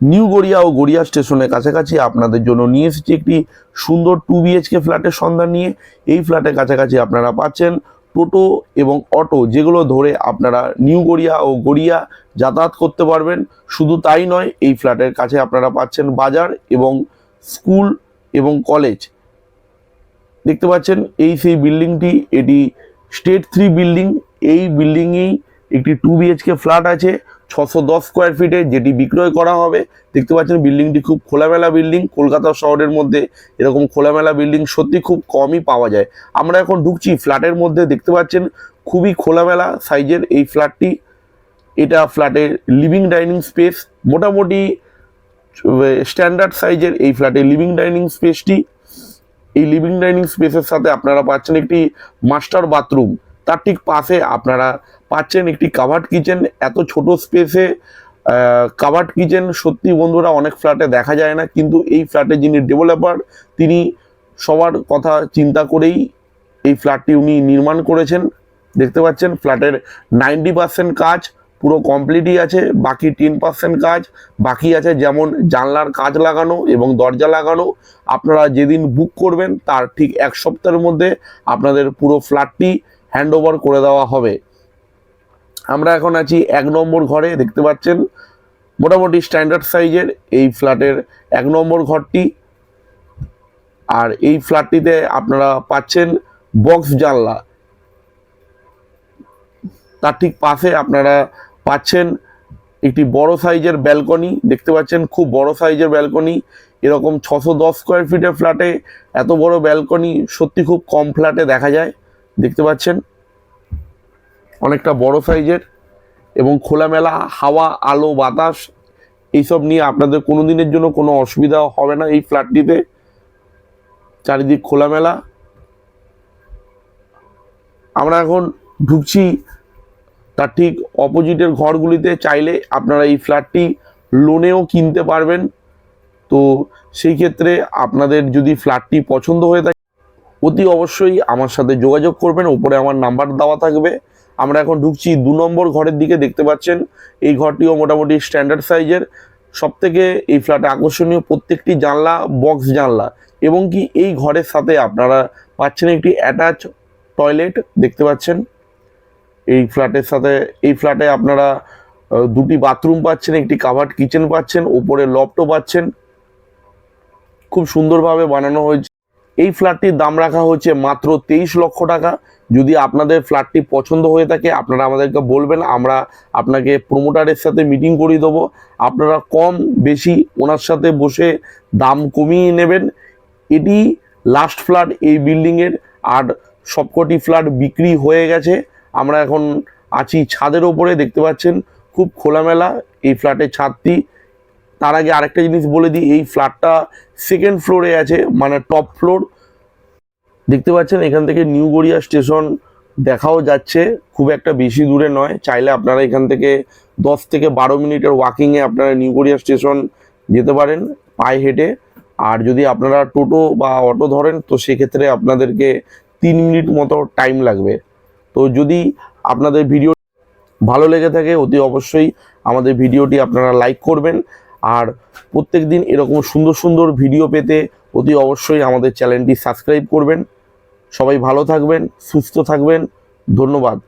New Garia ও গড়িয়া স্টেশনের কাছাকাছি আপনাদের জন্য নিয়ে এসেছি একটি সুন্দর টু বিএইচকে ফ্ল্যাটের সন্ধান নিয়ে। এই ফ্ল্যাটের কাছাকাছি আপনারা পাচ্ছেন টোটো এবং অটো, যেগুলো ধরে আপনারা নিউ গড়িয়া ও গড়িয়া যাতায়াত করতে পারবেন। শুধু তাই নয়, এই ফ্ল্যাটের কাছে আপনারা পাচ্ছেন বাজার এবং স্কুল এবং কলেজ। দেখতে পাচ্ছেন, এই সেই বিল্ডিংটি, এটি স্টেট থ্রি বিল্ডিং। এই বিল্ডিংয়েই একটি টু বিএইচকে ফ্ল্যাট আছে। ছশো দশ স্কোয়ার ফিটে যেটি বিক্রয় করা হবে, দেখতে পাচ্ছেন বিল্ডিংটি খুব খোলামেলা বিল্ডিং, কলকাতা শহরের মধ্যে এরকম খোলামেলা বিল্ডিং সত্যি খুব কমই পাওয়া যায়। আমরা এখন ঢুকছি ফ্ল্যাটের মধ্যে, দেখতে পাচ্ছেন খুবই খোলামেলা সাইজের এই ফ্ল্যাটটি। এটা ফ্ল্যাটের লিভিং ডাইনিং স্পেস মোটামুটি স্ট্যান্ডার্ড সাইজের এই ফ্ল্যাটের লিভিং ডাইনিং স্পেসটি এই লিভিং ডাইনিং স্পেসের সাথে আপনারা পাচ্ছেন একটি মাস্টার বাথরুম তার ঠিক পাশে আপনারা পাচ্ছেন একটি কাভার্ড কিচেন, এত ছোট স্পেসে কাভার্ড কিচেন, সত্যি বন্ধুরা অনেক ফ্ল্যাটে দেখা যায় না, কিন্তু এই ফ্ল্যাটে যিনি ডেভেলপার, তিনি সবার কথা চিন্তা করেই এই ফ্ল্যাটটি উনি নির্মাণ করেছেন। দেখতে পাচ্ছেন ফ্ল্যাটের নাইনটি পার্সেন্ট কাজ পুরো কমপ্লিটই আছে, বাকি টেন পার্সেন্ট কাজ বাকি আছে, যেমন জানলার কাজ লাগানো এবং দরজা লাগানো। আপনারা যেদিন বুক করবেন, তার ঠিক এক সপ্তাহের মধ্যে আপনাদের পুরো ফ্ল্যাটটি হ্যান্ড ওভার করে দেওয়া হবে। আমরা এখন আছি এক নম্বর ঘরে, দেখতে পাচ্ছেন? মোটামুটি স্ট্যান্ডার্ড সাইজের এই ফ্ল্যাটের এক নম্বর ঘরটি। আর এই ফ্ল্যাটটিতে আপনারা পাচ্ছেন বক্স জানলা। তার ঠিক পাশে আপনারা পাচ্ছেন একটি বড় সাইজের ব্যালকনি দেখতে পাচ্ছেন? খুব বড় সাইজের ব্যালকনি এরকম ছশো দশ স্কোয়ার ফিটের ফ্ল্যাটে এত বড় ব্যালকনি সত্যি খুব কম ফ্ল্যাটে দেখা যায়। দেখতে পাচ্ছেন? অনেকটা বড় সাইজের এবং খোলামেলা হাওয়া, আলো, বাতাস, এইসব নিয়ে আপনাদের কোনো দিনের জন্য কোনো অসুবিধা হবে না এই ফ্ল্যাটটিতে। চারিদিক খোলামেলা। আমরা এখন ঢুকছি তার ঠিক অপোজিটের ঘরগুলিতে। চাইলে আপনারা এই ফ্ল্যাটটি লোনেও কিনতে পারবেন। তো সেই ক্ষেত্রে আপনাদের যদি ফ্ল্যাটটি পছন্দ হয়ে থাকে, অতি অবশ্যই আমার সাথে যোগাযোগ করবেন। ওপরে আমার নাম্বার দেওয়া থাকবে। আমরা এখন ঢুকছি দু নম্বর ঘরের দিকে, দেখতে পাচ্ছেন। এই ঘরটিও মোটামুটি স্ট্যান্ডার্ড সাইজের সব থেকে এই ফ্ল্যাটে আকর্ষণীয় প্রত্যেকটি জানলা বক্স জানলা। এবং কি এই ঘরের সাথে আপনারা পাচ্ছেন একটি অ্যাটাচ টয়লেট দেখতে পাচ্ছেন। এই ফ্ল্যাটের সাথে, এই ফ্ল্যাটে আপনারা দুটি বাথরুম পাচ্ছেন, একটি কাভার্ড কিচেন পাচ্ছেন, ওপরে লফটও পাচ্ছেন। খুব সুন্দরভাবে বানানো হয়েছে। এই ফ্ল্যাটটির দাম রাখা হয়েছে মাত্র তেইশ লক্ষ টাকা। যদি আপনাদের ফ্ল্যাটটি পছন্দ হয়ে থাকে, আপনারা আমাদেরকে বলবেন, আমরা আপনাকে প্রোমোটারের সাথে মিটিং করিয়ে দেবো। আপনারা কম বেশি ওনার সাথে বসে দাম কমিয়ে নেবেন। এটি লাস্ট ফ্ল্যাট এই বিল্ডিংয়ের আর সবকটি ফ্ল্যাট বিক্রি হয়ে গেছে। আমরা এখন আছি ছাদের ওপরে, দেখতে পাচ্ছেন, খুব খোলামেলা এই ফ্ল্যাটের ছাদটি। তার আগে আরেকটা জিনিস বলে দিই, এই ফ্ল্যাটটা সেকেন্ড ফ্লোরে আছে মানে টপ ফ্লোর দেখতে পাচ্ছেন, এখান থেকে নিউ গড়িয়া স্টেশন দেখাও যাচ্ছে, খুব একটা বেশি দূরে নয়। চাইলে আপনারা এখান থেকে দশ থেকে বারো মিনিটের ওয়াকিংয়ে আপনারা নিউ গড়িয়া স্টেশন যেতে পারেন, পায়ে হেঁটে। আর যদি আপনারা টোটো বা অটো ধরেন, তো সেক্ষেত্রে আপনাদেরকে তিন মিনিট মতো টাইম লাগবে। তো যদি আপনাদের ভিডিও ভালো লেগে থাকে, অতি অবশ্যই আমাদের ভিডিওটি আপনারা লাইক করবেন। আর প্রত্যেক দিন এরকম সুন্দর সুন্দর ভিডিও পেতে অতি অবশ্যই আমাদের চ্যানেলটি সাবস্ক্রাইব করবেন। সবাই ভালো থাকবেন, সুস্থ থাকবেন। ধন্যবাদ।